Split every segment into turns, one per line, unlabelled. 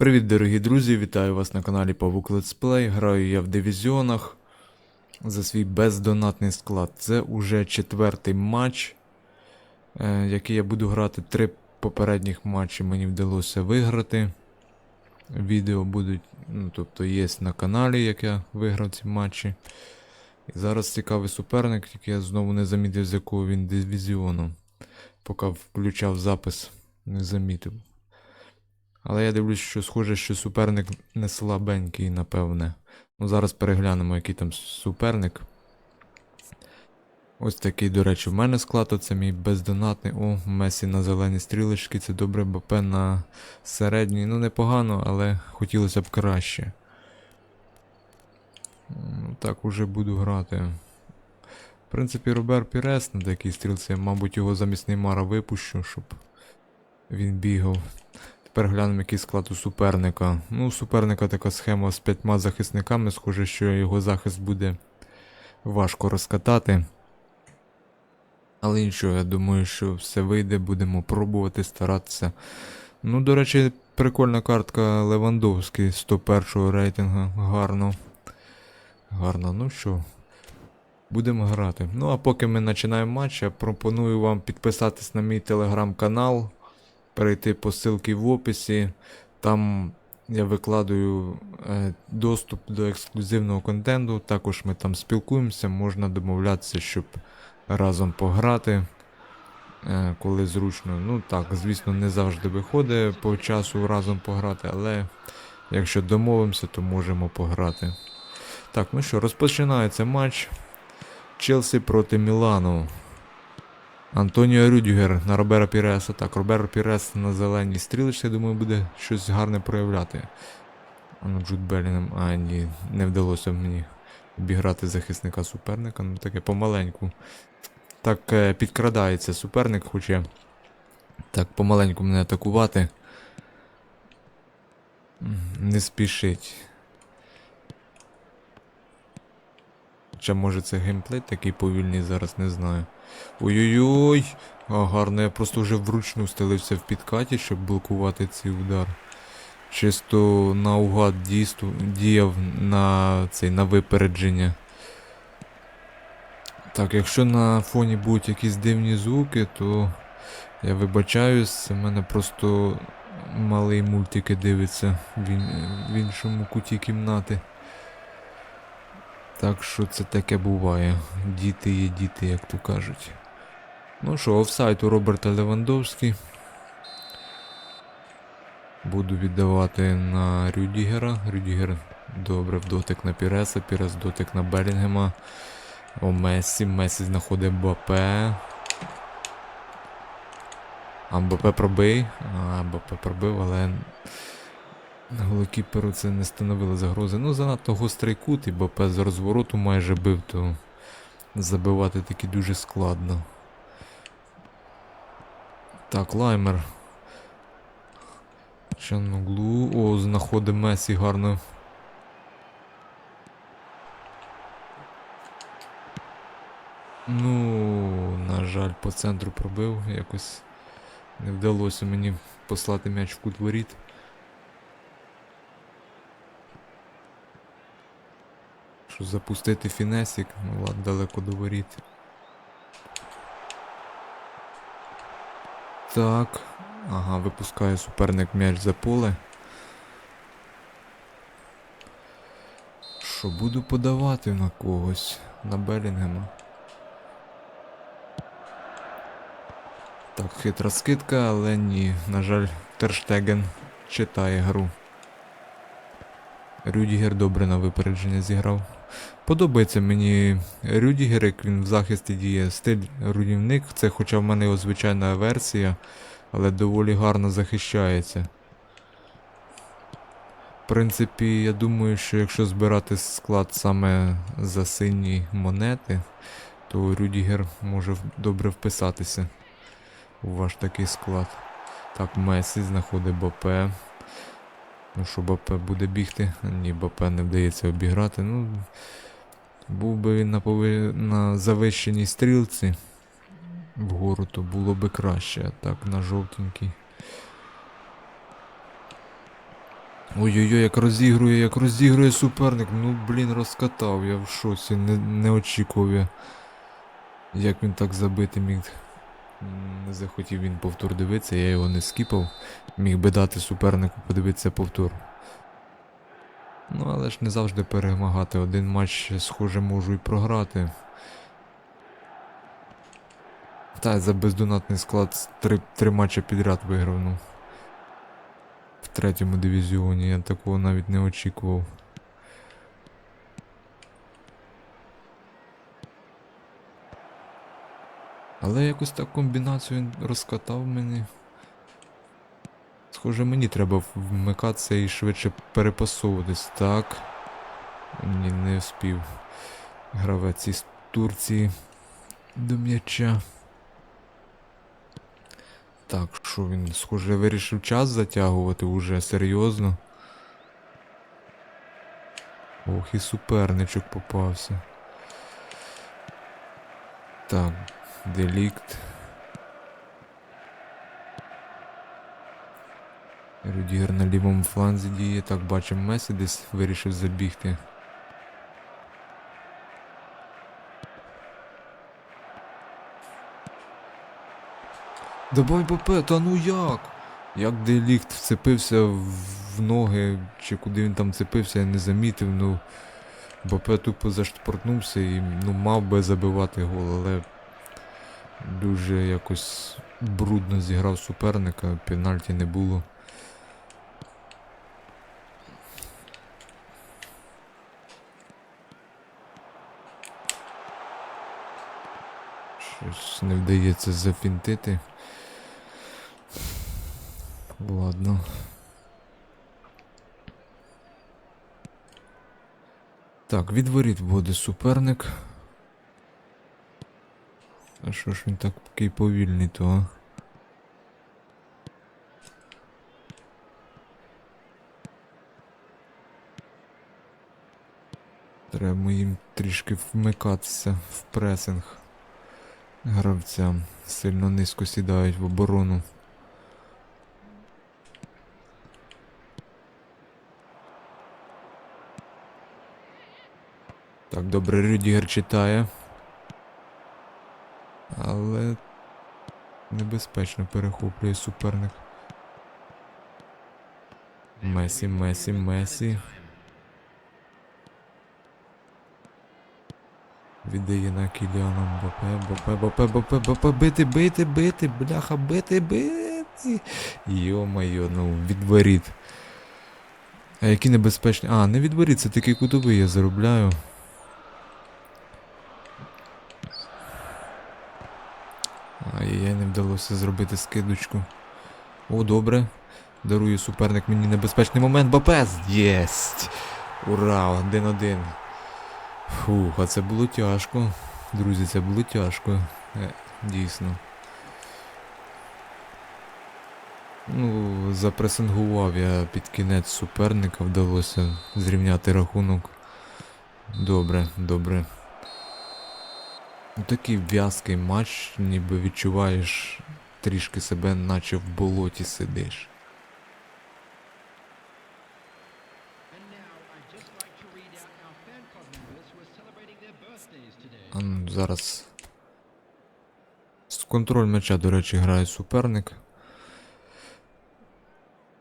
Привіт, дорогі друзі! Вітаю вас на каналі Павук Летсплей. Граю я в дивізіонах за свій бездонатний склад. Це уже четвертий матч, е, який я буду грати. Три попередніх матчі мені вдалося виграти. Відео будуть, ну тобто є на каналі, як я виграв ці матчі. І зараз цікавий суперник, тільки я знову не замітив, з якого він дивізіону. Поки включав запис, не замітив. Але я дивлюсь, що схоже, що суперник не слабенький, напевне. Ну, зараз переглянемо, який там суперник. Ось такий, до речі, в мене склад, це мій бездонатний. О, Месі на зелені стрілочки, це добре, БП на середній. Ну, непогано, але хотілося б краще. Ну, так, уже буду грати. В принципі, Робер Пірес на такій стрілці, мабуть, його замість Неймара випущу, щоб він бігав. Тепер глянемо, який склад у суперника. Ну, у суперника така схема з п'ятьма захисниками. Схоже, що його захист буде важко розкатати. Але нічого, я думаю, що все вийде, будемо пробувати, старатися. Ну, до речі, прикольна картка Левандовський 101 рейтингу. Гарно. Гарно, ну що. Будемо грати. Ну, а поки ми починаємо матч, я пропоную вам підписатись на мій телеграм-канал перейти по ссылці в описі. Там я викладаю е, доступ до ексклюзивного контенту. Також ми там спілкуємося, можна домовлятися, щоб разом пограти. Е, коли зручно. Ну так, звісно, не завжди виходить по часу разом пограти, але якщо домовимося, то можемо пограти. Так, ну що, розпочинається матч Челсі проти Мілану. Антоніо Рюдігер на Робера Піреса. Так, Робер Пірес на зеленій стрілочці, я думаю, буде щось гарне проявляти. А ну Джуд Белінгем. А, ні, не вдалося мені обіграти захисника суперника. Ну таке помаленьку. Так, е, підкрадається суперник, хоче так помаленьку мене атакувати. Не спішить. Хоча може це геймплей такий повільний, зараз не знаю. Ой-ой-ой! А, гарно, я просто вже вручну стелився в підкаті, щоб блокувати цей удар. Чисто наугад дійству, діяв на цей на випередження. Так, якщо на фоні будуть якісь дивні звуки, то я вибачаюсь, в мене просто малий мультики дивиться в, ін- в іншому куті кімнати. Так що це таке буває. Діти є діти, як то кажуть. Ну що, офсайд у Роберта Левандовський. Буду віддавати на Рюдігера. Рюдігер добре в дотик на Піреса, Пірес дотик на Белінгема. О, Месі, Месі знаходить БП. А БП пробий. А, БП пробив, але голокіперу це не становило загрози. Ну, занадто гострий кут, і БП з розвороту майже бив, то забивати таки дуже складно. Так, лаймер. Чаноглу. О, знаходить Месі гарно. Ну, на жаль, по центру пробив. Якось не вдалося мені послати м'яч в кут воріт. Що запустити фінесик, ну ладно, далеко до воріт. Так. Ага, випускає суперник м'яч за поле. Що буду подавати на когось? На Белінгема. Так, хитра скидка, але ні. На жаль, Терштеген читає гру. Рюдігер добре на випередження зіграв. Подобається мені Рюдігер, як він в захисті діє. Стиль руйнівник, це хоча в мене його звичайна версія, але доволі гарно захищається. В принципі, я думаю, що якщо збирати склад саме за сині монети, то Рюдігер може добре вписатися у ваш такий склад. Так, Месі знаходить БП. Ну що БП буде бігти? Ні, БП не вдається обіграти. Ну, був би він на, пови... на завищеній стрілці вгору, то було би краще. Так, на жовтенькій. Ой-ой-ой, як розігрує, як розігрує суперник. Ну, блін, розкатав, я в шоці, не, не очікував. Як він так забити міг. Не захотів він повтор дивитися, я його не скіпав. Міг би дати супернику подивитися повтор. Ну, але ж не завжди перемагати. Один матч, схоже, можу і програти. Та за бездонатний склад три, три матчі підряд виграв, ну. В третьому дивізіоні я такого навіть не очікував. Але якось так комбінацію він розкатав мені. Схоже, мені треба вмикатися і швидше перепасовуватись. Так. Ні, не вспів. Гравець із Турції до м'яча. Так, що він, схоже, вирішив час затягувати уже серйозно. Ох, і суперничок попався. Так, делікт. Рюдігер на лівому фланзі діє. Так, бачимо Месі десь вирішив забігти. Давай БП, та ну як? Як делікт вцепився в ноги, чи куди він там вцепився, я не замітив, ну. БП тупо заштпортнувся і ну, мав би забивати гол, але дуже якось брудно зіграв суперника, пенальті не було. Щось не вдається зафінтити. Ладно. Так, від воріт буде суперник. А що ж він так такий повільний, то? Треба їм трішки вмикатися в пресинг гравцям. Сильно низько сідають в оборону. Так, добре, Рюдігер читає. Але небезпечно перехоплює суперник. Месі, Месі, Месі. Віддає на Кіліана Мбапе, Мбапе, Мбапе, Мбапе, Мбапе, бити, бити, бити, бляха, бити, бити. Йо-моє, ну, від воріт. А які небезпечні. А, не від воріт, це такий кутовий я заробляю. Ай-яй, не вдалося зробити скидочку. О, добре. Дарує суперник мені небезпечний момент. Бапес! Єсть! Ура! Один-один. Фух, а це було тяжко. Друзі, це було тяжко. Е, дійсно. Ну, запресингував я під кінець суперника, вдалося зрівняти рахунок. Добре, добре. Ну, Такий в'язкий матч, ніби відчуваєш трішки себе, наче в болоті сидиш. А ну, зараз. З контроль м'яча, до речі, грає суперник.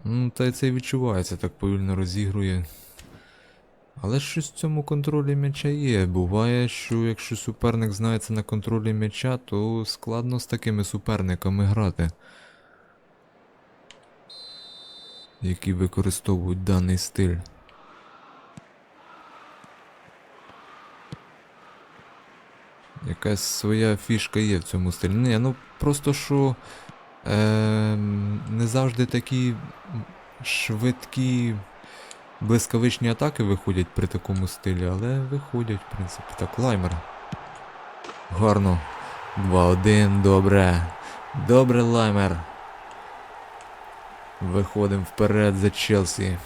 Ну, та й це відчувається, так повільно розігрує. Але щось в цьому контролі м'яча є. Буває, що якщо суперник знається на контролі м'яча, то складно з такими суперниками грати. Які використовують даний стиль. Якась своя фішка є в цьому стилі. Ні, ну просто що е, не завжди такі швидкі блискавичні атаки виходять при такому стилі, але виходять, в принципі. Так, лаймер. Гарно. 2-1, добре. Добре, лаймер. Виходимо вперед за Челсі.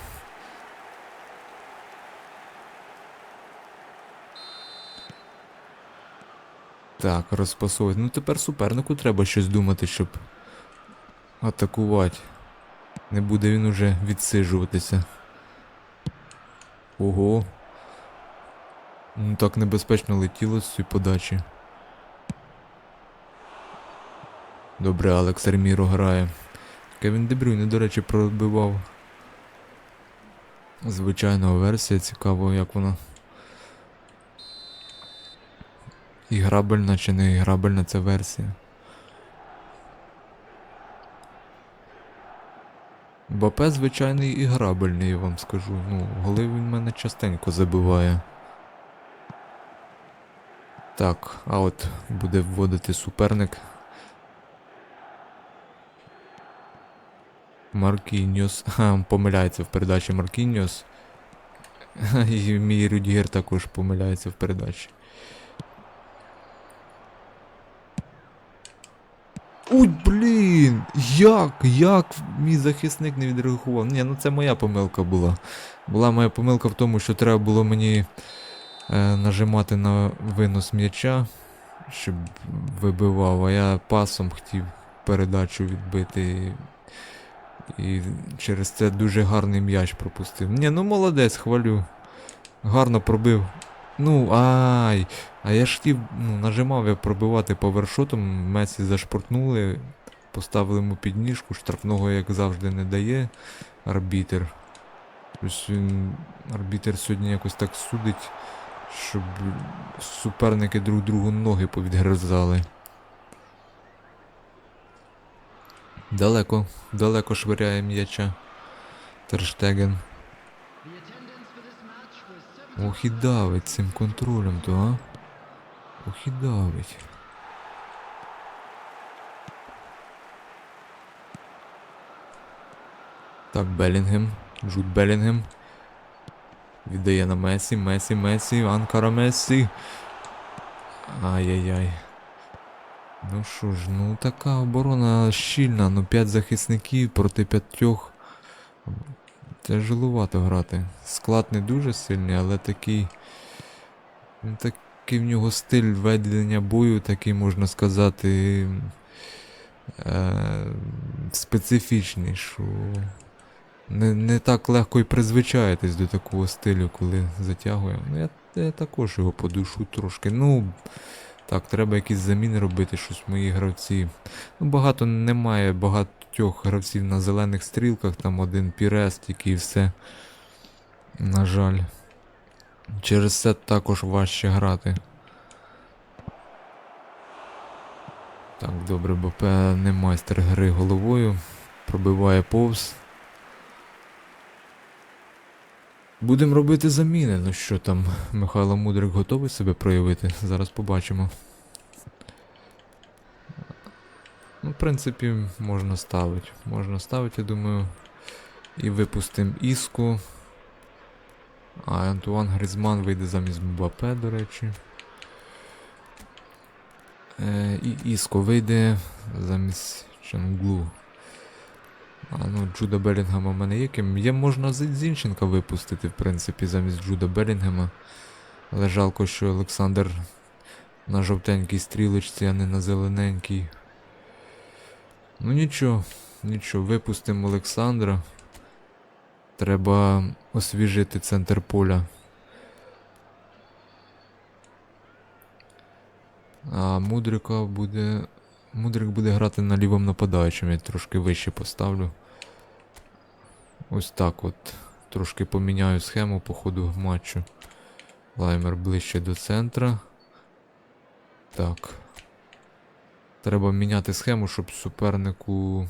Так, розпасовують. Ну тепер супернику треба щось думати, щоб атакувати. Не буде він уже відсиджуватися. Ого. Ну так небезпечно летіло з цієї подачі. Добре, Алекс Арміро грає. Кевін Дебрюйне, до речі, пробивав. Звичайна версія, цікаво, як вона. Іграбельна чи не іграбельна ця версія. Бапе звичайний іграбельний, я вам скажу. Ну, голи він мене частенько забиває. Так, а от буде вводити суперник. Маркіньос. Помиляється в передачі Маркіньос. І мій Рюдігер також помиляється в передачі. Ой, блін! Як? Як мій захисник не відреагував? Ні, ну це моя помилка була. Була моя помилка в тому, що треба було мені е, нажимати на винос м'яча, щоб вибивав, а я пасом хотів передачу відбити. І через це дуже гарний м'яч пропустив. Ні, ну молодець, хвалю. Гарно пробив. Ну, ай. А я ж хотів, ну, нажимав я пробивати повершотом, Месі зашпортнули, поставили йому підніжку, штрафного, як завжди, не дає арбітер. Ось він, арбітер сьогодні якось так судить, щоб суперники друг другу ноги повідгризали. Далеко, далеко швиряє м'яча. Терштеген. Ох цим контролем, то, а? Ох. Так, Белінгем. Джуд Белінгем. Віддає на Месі, Месі, Месі, Анкара Месі. Ай-яй-яй. Ну що ж, ну така оборона щільна, ну 5 захисників проти п'ятьох. Тяжелувато грати. Склад не дуже сильний, але такий. Такий в нього стиль ведення бою, такий можна сказати. Е, специфічний, що не, не так легко і призвичаєтесь до такого стилю, коли затягує. Ну, я, я також його подушу трошки. Ну. Так, треба якісь заміни робити, щось мої гравці. Ну, багато немає багатьох гравців на зелених стрілках, там один пірес, тільки і все. На жаль. Через це також важче грати. Так, добре, БП не майстер гри головою. Пробиває повз. Будемо робити заміни. Ну що там, Михайло Мудрик готовий себе проявити? Зараз побачимо. Ну, в принципі, можна ставити. Можна ставити, я думаю. І випустимо Іску. А Антуан Грізман вийде замість Мбапе, до речі. Е, і Іско вийде замість Чанглу. А ну, Джуда Белінгема в мене є. Є можна Зінченка випустити, в принципі, замість Джуда Белінгема. Але жалко, що Олександр на жовтенькій стрілочці, а не на зелененькій. Ну нічого, нічого, випустимо Олександра. Треба освіжити центр поля. А Мудрика буде. Мудрик буде грати на лівому нападаючому, я трошки вище поставлю. Ось так от. Трошки поміняю схему по ходу матчу. Лаймер ближче до центра. Так. Треба міняти схему, щоб супернику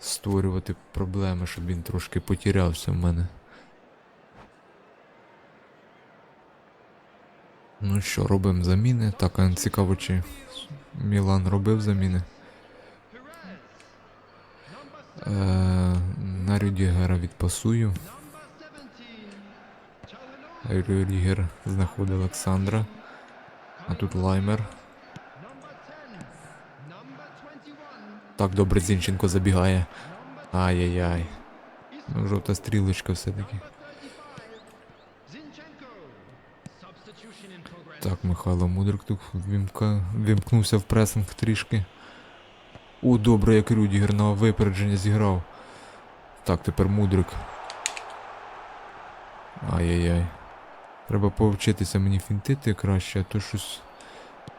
створювати проблеми, щоб він трошки потірявся в мене. Ну що, робимо заміни. Так, цікаво, чи Мілан робив заміни. Е, на Рюдігера відпасую. Рюдігер знаходить Олександра. А тут Лаймер. Так, добре, Зінченко забігає. Ай-яй-яй. Ну, жовта стрілочка все-таки. Так, Михайло Мудрик тут вімка... вімкнувся в пресинг трішки. О, добре, як Рюдігер на випередження зіграв. Так, тепер Мудрик. Ай-яй-яй. Треба повчитися мені фінтити краще, а то щось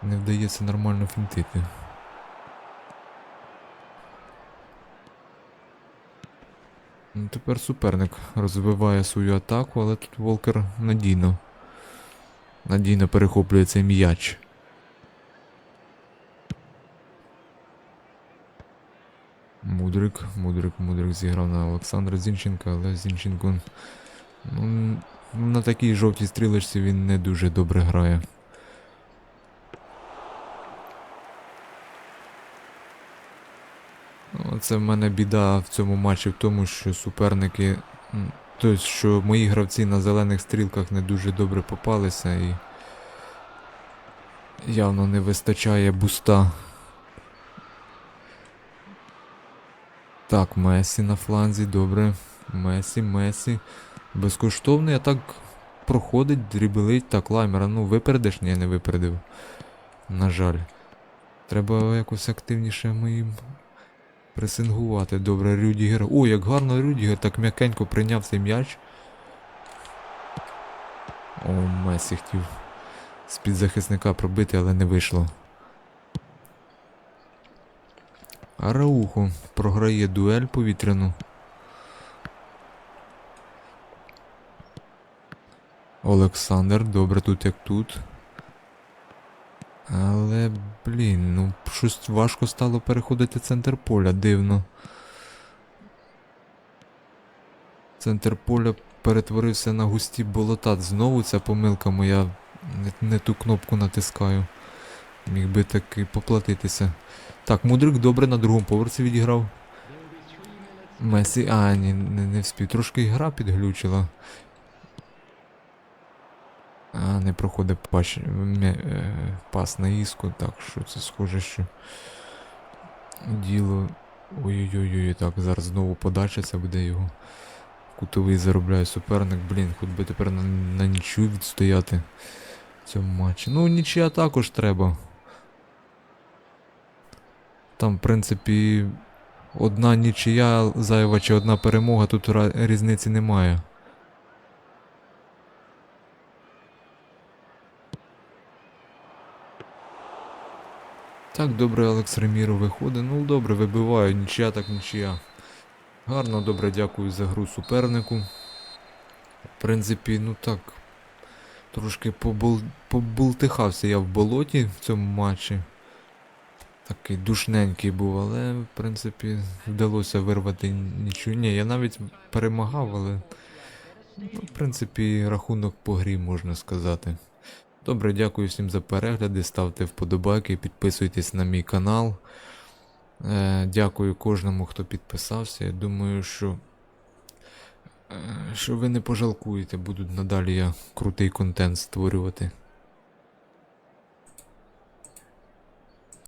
не вдається нормально фінтити. Ну, Тепер суперник розвиває свою атаку, але тут Волкер надійно. Надійно перехоплює цей м'яч. Мудрик, Мудрик, Мудрик зіграв на Олександра Зінченка, але Зінченко ну, на такій жовтій стрілочці він не дуже добре грає. Це в мене біда в цьому матчі в тому, що суперники. Тобто, що мої гравці на зелених стрілках не дуже добре попалися і явно не вистачає буста. Так, Месі на фланзі, добре. Месі, Месі. Безкоштовний, а так проходить, дрібелить. Так, лаймера, ну випередиш? Ні, не випередив. На жаль. Треба якось активніше моїм пресингувати. Добре, Рюдігер. О, як гарно Рюдігер так м'якенько прийняв цей м'яч. О, Месі хотів з-під захисника пробити, але не вийшло. Араухо програє дуель повітряну. Олександр, добре тут як тут. Але, блін, ну щось важко стало переходити центр поля, дивно. Центр поля перетворився на густі болота. Знову ця помилка моя. Не, ту кнопку натискаю. Міг би таки поплатитися. Так, мудрик добре на другому поверсі відіграв. Месі. А, ні, не, не вспів. Трошки гра підглючила. Не проходить м'я- е, пас на іску, так що це схоже, що діло. Ой-ой-ой, так, зараз знову подача, це буде його. Кутовий заробляє суперник, блін, хоч би тепер на, на нічю відстояти в цьому матчі. Ну, нічия також треба. Там, в принципі, одна нічия зайва чи одна перемога, тут різниці немає. Так, добре, Алекс Реміро виходить. Ну, добре, вибиваю, нічия так нічия. Гарно, добре, дякую за гру супернику. В принципі, ну так. Трошки побул... побултихався я в болоті в цьому матчі. Такий душненький був, але в принципі вдалося вирвати нічого. Ні, я навіть перемагав, але ну, в принципі рахунок по грі можна сказати. Добре, дякую всім за перегляди. Ставте вподобайки, підписуйтесь на мій канал. Е, дякую кожному, хто підписався. Я думаю, що, е, що ви не пожалкуєте. Буду надалі я крутий контент створювати.